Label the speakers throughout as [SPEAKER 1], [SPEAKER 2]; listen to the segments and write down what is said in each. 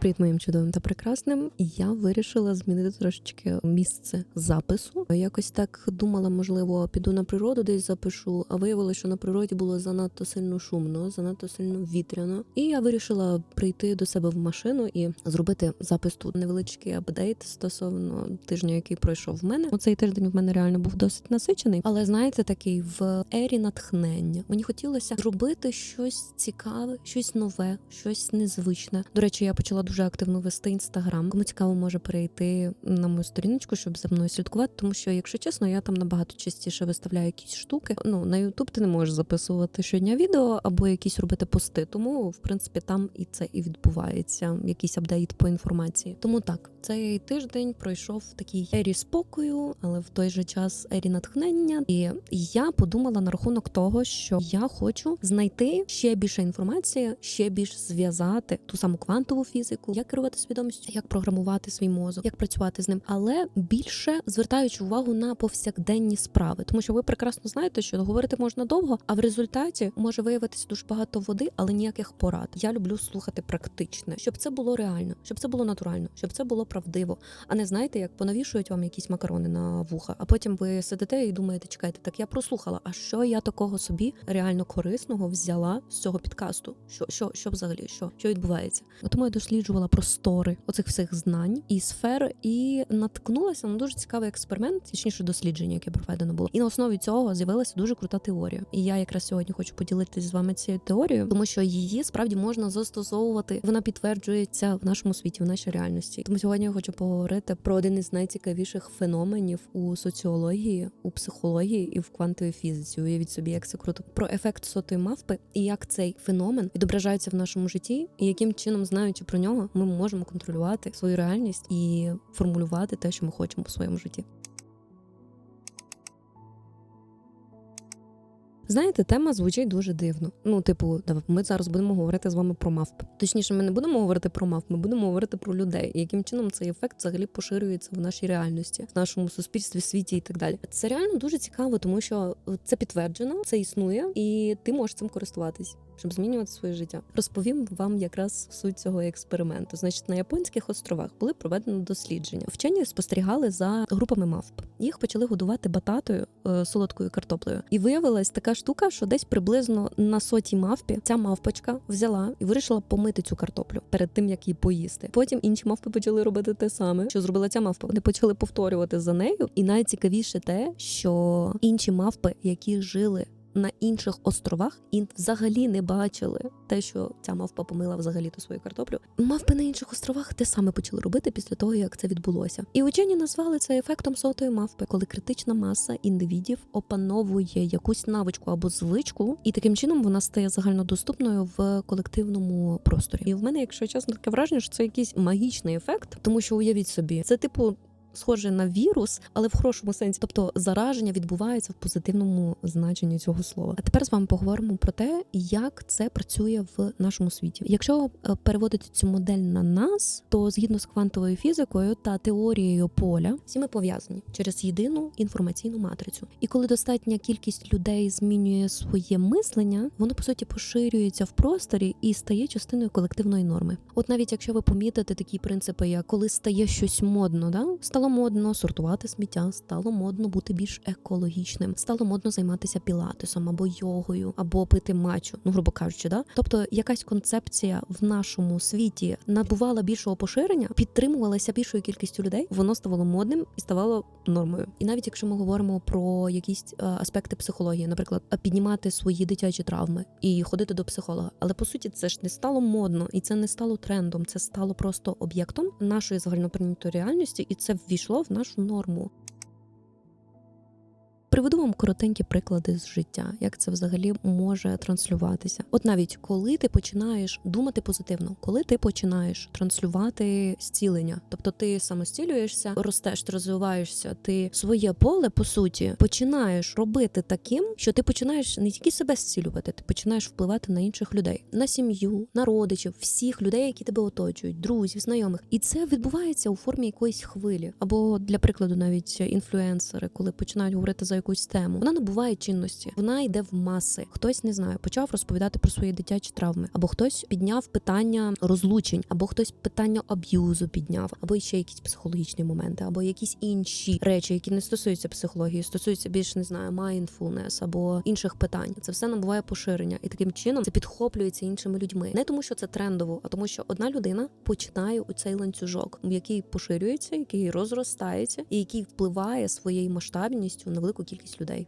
[SPEAKER 1] Привіт моїм чудовим та прекрасним. Я вирішила змінити трошечки місце запису. Якось так думала, можливо, піду на природу, десь запишу, а виявилося, що на природі було занадто сильно шумно, занадто сильно вітряно. І я вирішила прийти до себе в машину і зробити запис тут невеличкий апдейт стосовно тижня, який пройшов в мене. Оцей тиждень в мене реально був досить насичений, але знаєте, такий в ері натхнення. Мені хотілося зробити щось цікаве, щось нове, щось незвичне. До речі, я почала дуже активно вести інстаграм. Кому цікаво, може перейти на мою сторіночку, щоб за мною слідкувати. Тому що, якщо чесно, я там набагато частіше виставляю якісь штуки. Ну на Ютуб ти не можеш записувати щодня відео або якісь робити пости. Тому в принципі там і це і відбувається. Якийсь апдейт по інформації. Тому так, цей тиждень пройшов в такій ері спокою, але в той же час ері натхнення. І я подумала на рахунок того, що я хочу знайти ще більше інформації, ще більш зв'язати ту саму квантову фізику, як керувати свідомістю, як програмувати свій мозок, як працювати з ним, але більше звертаючи увагу на повсякденні справи, тому що ви прекрасно знаєте, що говорити можна довго, а в результаті може виявитися дуже багато води, але ніяких порад. Я люблю слухати практичне, щоб це було реально, щоб це було натурально, щоб це було правдиво. А не знаєте, як понавішують вам якісь макарони на вуха, а потім ви сидите і думаєте, чекайте, так я прослухала. А що я такого собі реально корисного взяла з цього підкасту? Що що, що взагалі? Що що відбувається? Тому я досліджувала простори оцих всіх знань і сфер, і наткнулася на дуже цікавий експеримент, точніше дослідження, яке проведено було. І на основі цього з'явилася дуже крута теорія. І я якраз сьогодні хочу поділитися з вами цією теорією, тому що її справді можна застосовувати. Вона підтверджується в нашому світі, в нашій реальності. Тому сьогодні я хочу поговорити про один із найцікавіших феноменів у соціології, у психології і в квантовій фізиці. Уявіть собі, як це круто про ефект сотої мавпи і як цей феномен відображається в нашому житті, і яким чином, знаючи про нього, ми можемо контролювати свою реальність і формулювати те, що ми хочемо в своєму житті. Знаєте, тема звучить дуже дивно. Ну, типу, ми зараз будемо говорити з вами про мавп. Точніше, ми не будемо говорити про мавп, ми будемо говорити про людей, яким чином цей ефект взагалі поширюється в нашій реальності, в нашому суспільстві, світі і так далі. Це реально дуже цікаво, тому що це підтверджено, це існує, і ти можеш цим користуватись. Щоб змінювати своє життя, розповім вам якраз суть цього експерименту. Значить, на японських островах були проведені дослідження. Вчені спостерігали за групами мавп. Їх почали годувати бататою е, солодкою картоплею, і виявилась така штука, що десь приблизно на сотій мавпі ця мавпочка взяла і вирішила помити цю картоплю перед тим, як її поїсти. Потім інші мавпи почали робити те саме, що зробила ця мавпа. Вони почали повторювати за нею. І найцікавіше те, що інші мавпи, які жили на інших островах і взагалі не бачили те, що ця мавпа помила взагалі ту свою картоплю. Мавпи на інших островах те саме почали робити після того, як це відбулося. І учені назвали це ефектом сотої мавпи, коли критична маса індивідів опановує якусь навичку або звичку, і таким чином вона стає загальнодоступною в колективному просторі. І в мене, якщо чесно, таке враження, що це якийсь магічний ефект, тому що уявіть собі, це типу схоже на вірус, але в хорошому сенсі. Тобто зараження відбувається в позитивному значенні цього слова. А тепер з вами поговоримо про те, як це працює в нашому світі. Якщо е, переводити цю модель на нас, то згідно з квантовою фізикою та теорією поля, всі ми пов'язані через єдину інформаційну матрицю. І коли достатня кількість людей змінює своє мислення, воно по суті поширюється в просторі і стає частиною колективної норми. От навіть якщо ви помітите такі принципи, як коли стає щось модно, да стало модно сортувати сміття, стало модно бути більш екологічним, стало модно займатися пілатесом або йогою, або пити мачу, ну грубо кажучи, да. Тобто якась концепція в нашому світі набувала більшого поширення, підтримувалася більшою кількістю людей, воно ставало модним і ставало нормою. І навіть якщо ми говоримо про якісь е, аспекти психології, наприклад, піднімати свої дитячі травми і ходити до психолога, але по суті це ж не стало модно, і це не стало трендом, це стало просто об'єктом нашої загальноприйнятої реальності, і це ввійшло в нашу норму. Приведу вам коротенькі приклади з життя, як це взагалі може транслюватися. От навіть коли ти починаєш думати позитивно, коли ти починаєш транслювати зцілення, тобто ти самостілюєшся, ростеш, розвиваєшся, ти своє поле по суті починаєш робити таким, що ти починаєш не тільки себе зцілювати, ти починаєш впливати на інших людей, на сім'ю, на родичів, всіх людей, які тебе оточують, друзів, знайомих, і це відбувається у формі якоїсь хвилі. Або для прикладу, навіть інфлюенсери, коли починають говорити за якусь тему, вона набуває чинності, вона йде в маси. Хтось не знаю, почав розповідати про свої дитячі травми, або хтось підняв питання розлучень, або хтось питання аб'юзу підняв, або ще якісь психологічні моменти, або якісь інші речі, які не стосуються психології, стосуються більш не знаю, mindfulness або інших питань. Це все набуває поширення, і таким чином це підхоплюється іншими людьми. Не тому, що це трендово, а тому, що одна людина починає у цей ланцюжок, який поширюється, який розростається, і який впливає своєю масштабністю на велику кількість людей.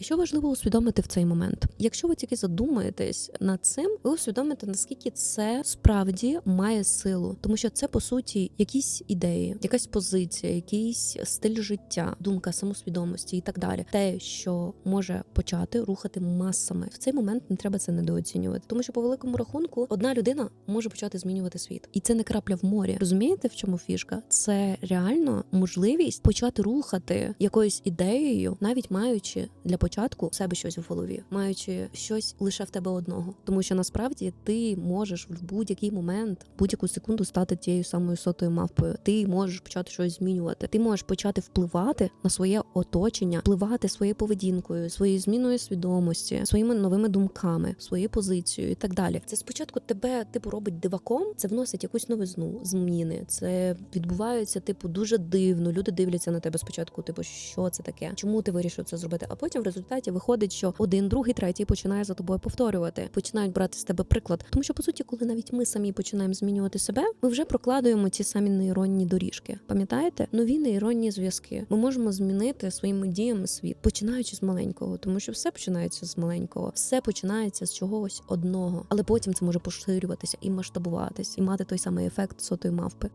[SPEAKER 1] Що важливо усвідомити в цей момент, якщо ви тільки задумаєтесь над цим, ви усвідомите наскільки це справді має силу, тому що це по суті якісь ідеї, якась позиція, якийсь стиль життя, думка самосвідомості і так далі. Те, що може почати рухати масами в цей момент, не треба це недооцінювати, тому що по великому рахунку одна людина може почати змінювати світ, і це не крапля в морі. Розумієте, в чому фішка? Це реально можливість почати рухати якоюсь ідеєю, навіть маючи для початку в себе щось в голові, маючи щось лише в тебе одного, тому що насправді ти можеш в будь-який момент, будь-яку секунду стати тією самою сотою мавпою. Ти можеш почати щось змінювати. Ти можеш почати впливати на своє оточення, впливати своєю поведінкою, своєю зміною свідомості, своїми новими думками, своєю позицією і так далі. Це спочатку тебе типу робить диваком, це вносить якусь новизну, зміни. Це відбувається, типу, дуже дивно. Люди дивляться на тебе спочатку, типу, що це таке, чому ти вирішив це зробити? А потім в результаті виходить, що один, другий, третій починає за тобою повторювати, починають брати з тебе приклад. Тому що по суті, коли навіть ми самі починаємо змінювати себе, ми вже прокладуємо ці самі нейронні доріжки. Пам'ятаєте, нові нейронні зв'язки. Ми можемо змінити своїми діями світ, починаючи з маленького, тому що все починається з маленького, все починається з чогось одного, але потім це може поширюватися і масштабуватися, і мати той самий ефект сотої мавпи.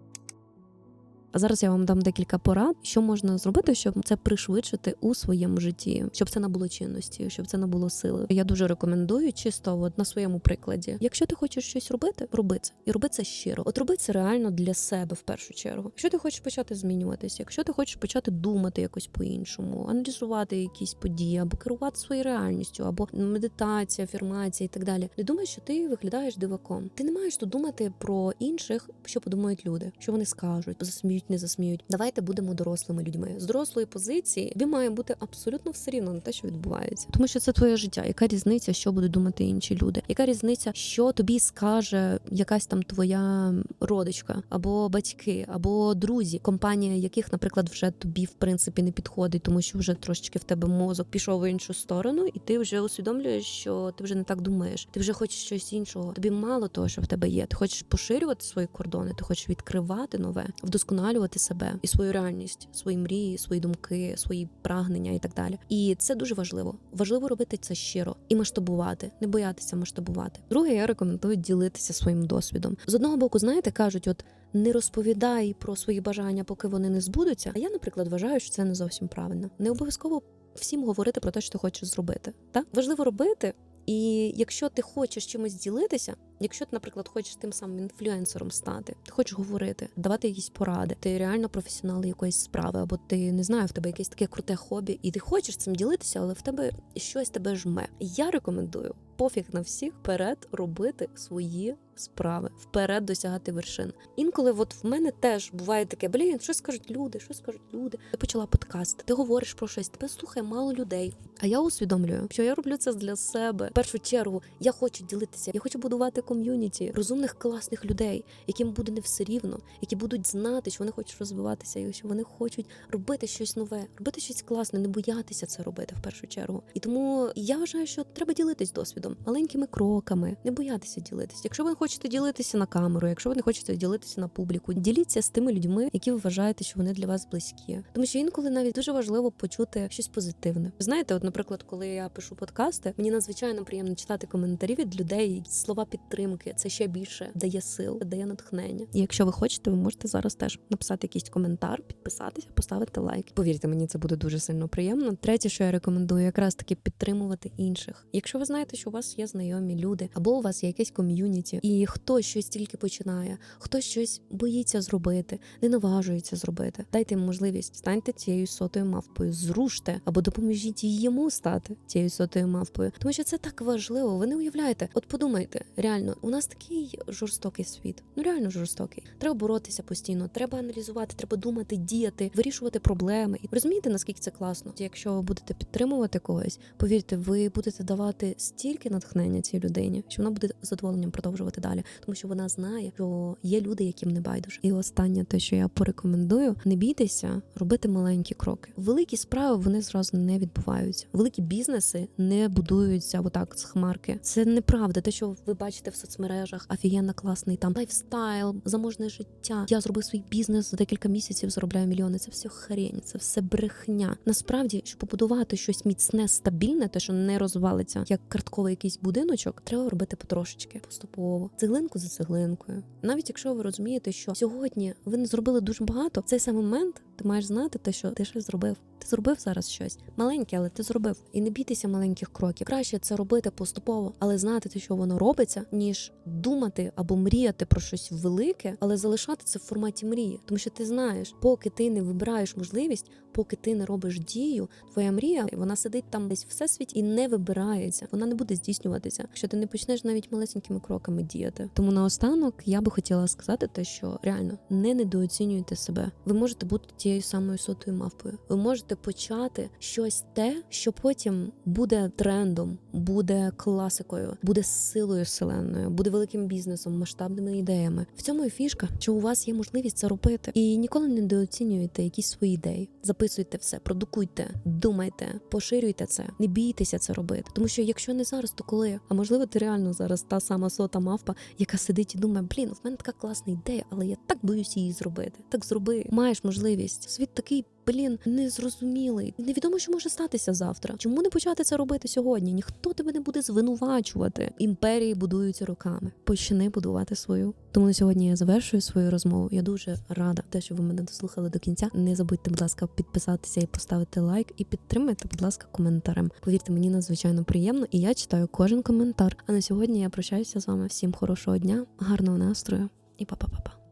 [SPEAKER 1] А зараз я вам дам декілька порад, що можна зробити, щоб це пришвидшити у своєму житті, щоб це набуло чинності, щоб це набуло сили. Я дуже рекомендую чисто от на своєму прикладі. Якщо ти хочеш щось робити, роби це і роби це щиро. От роби це реально для себе в першу чергу. Якщо ти хочеш почати змінюватися, якщо ти хочеш почати думати якось по-іншому, аналізувати якісь події або керувати своєю реальністю, або медитація, афірмація і так далі. Не думай, що ти виглядаєш диваком. Ти не маєш тут думати про інших, що подумають люди, що вони скажуть, засміють, не засміють. Давайте будемо дорослими людьми. З дорослої позиції тобі має бути абсолютно все рівно на те, що відбувається, тому що це твоє життя. Яка різниця, що будуть думати інші люди? Яка різниця, що тобі скаже якась там твоя родичка, або батьки, або друзі, компанія яких, наприклад, вже тобі в принципі не підходить, тому що вже трошечки в тебе мозок пішов в іншу сторону, і ти вже усвідомлюєш, що ти вже не так думаєш. Ти вже хочеш щось іншого. Тобі мало того, що в тебе є. Ти хочеш поширювати свої кордони, ти хочеш відкривати нове, вдосконалювати себе і свою реальність, свої мрії, свої думки, свої прагнення і так далі. І це дуже важливо. Важливо робити це щиро і масштабувати, не боятися масштабувати. Друге, я рекомендую ділитися своїм досвідом. З одного боку, знаєте, кажуть, от не розповідай про свої бажання, поки вони не збудуться. А я, наприклад, вважаю, що це не зовсім правильно. Не обов'язково всім говорити про те, що ти хочеш зробити. Так важливо робити. І якщо ти хочеш чимось ділитися, якщо ти, наприклад, хочеш тим самим інфлюенсером стати, ти хочеш говорити, давати якісь поради, ти реально професіонал якоїсь справи, або ти не знаю, в тебе якесь таке круте хобі, і ти хочеш цим ділитися, але в тебе щось тебе жме. Я рекомендую пофіг на всіх вперед робити свої справи, вперед досягати вершин. Інколи, от в мене теж буває таке, блін, що скажуть люди, що скажуть люди. Ти почала подкаст, ти говориш про щось, тебе слухає мало людей. А я усвідомлюю, що я роблю це для себе. В першу чергу я хочу ділитися, я хочу будувати ком'юніті розумних, класних людей, яким буде не все рівно, які будуть знати, що вони хочуть розвиватися, і що вони хочуть робити щось нове, робити щось класне, не боятися це робити в першу чергу. І тому я вважаю, що треба ділитись досвідом маленькими кроками, не боятися ділитися. Якщо ви не хочете ділитися на камеру, якщо ви не хочете ділитися на публіку, діліться з тими людьми, які ви вважаєте, що вони для вас близькі. Тому що інколи навіть дуже важливо почути щось позитивне. Знаєте, от, наприклад, коли я пишу подкасти, мені надзвичайно приємно читати коментарі від людей, слова підтримки. Це ще більше дає сил, дає натхнення. І якщо ви хочете, ви можете зараз теж написати якийсь коментар, підписатися, поставити лайк. Повірте, мені це буде дуже сильно приємно. Третє, що я рекомендую, якраз таки підтримувати інших. Якщо ви знаєте, що у вас є знайомі люди, або у вас є якесь ком'юніті, і хтось щось тільки починає, хтось щось боїться зробити, не наважується зробити. Дайте їм можливість, станьте цією сотою мавпою, зруште або допоможіть йому стати цією сотою мавпою, тому що це так важливо. Ви не уявляєте. От подумайте, реально. Реально, у нас такий жорстокий світ. Ну реально жорстокий. Треба боротися постійно, треба аналізувати, треба думати, діяти, вирішувати проблеми. І розумієте, наскільки це класно? Якщо ви будете підтримувати когось, повірте, ви будете давати стільки натхнення цій людині, що вона буде задоволенням продовжувати далі, тому що вона знає, що є люди, яким не байдуже. І останнє, те, що я порекомендую, не бійтеся робити маленькі кроки. Великі справи вони зразу не відбуваються. Великі бізнеси не будуються отак з хмарки. Це неправда. Те, що ви бачите в соцмережах, офігенно класний там лайфстайл, заможне життя. Я зробив свій бізнес за декілька місяців, заробляю мільйони. Це все хрень, це все брехня. Насправді, щоб побудувати щось міцне, стабільне, те, що не розвалиться, як картковий якийсь будиночок, треба робити потрошечки, поступово, цеглинку за цеглинкою. Навіть якщо ви розумієте, що сьогодні ви не зробили дуже багато, в цей самий момент ти маєш знати те, що ти щось зробив. Ти зробив зараз щось маленьке, але ти зробив. І не бійтеся маленьких кроків. Краще це робити поступово, але знати те, що воно робиться, ніж думати або мріяти про щось велике, але залишати це в форматі мрії. Тому що ти знаєш, поки ти не вибираєш можливість, поки ти не робиш дію, твоя мрія вона сидить там десь всесвіті і не вибирається. Вона не буде здійснюватися, якщо ти не почнеш навіть малесенькими кроками діяти. Тому наостанок я би хотіла сказати те, що реально не недооцінюйте себе. Ви можете бути тією самою сотою мавпою. Ви можете почати щось те, що потім буде трендом, буде класикою, буде силою вселенною, буде великим бізнесом, масштабними ідеями. В цьому і фішка, що у вас є можливість це робити, і ніколи не недооцінюйте якісь свої ідеї. Записуйте все, продукуйте, думайте, поширюйте це, не бійтеся це робити. Тому що якщо не зараз, то коли? А можливо, ти реально зараз та сама сота мавпа, яка сидить і думає, блін, в мене така класна ідея, але я так боюсь її зробити. Так зроби, маєш можливість. Світ такий. Блін, незрозумілий. Невідомо, що може статися завтра. Чому не почати це робити сьогодні? Ніхто тебе не буде звинувачувати. Імперії будуються роками. Почни будувати свою. Тому на сьогодні я завершую свою розмову. Я дуже рада, те, що ви мене дослухали до кінця. Не забудьте, будь ласка, підписатися і поставити лайк, і підтримайте, будь ласка, коментарем. Повірте, мені надзвичайно приємно, і я читаю кожен коментар. А на сьогодні я прощаюся з вами. Всім хорошого дня, гарного настрою і па-па-па-па.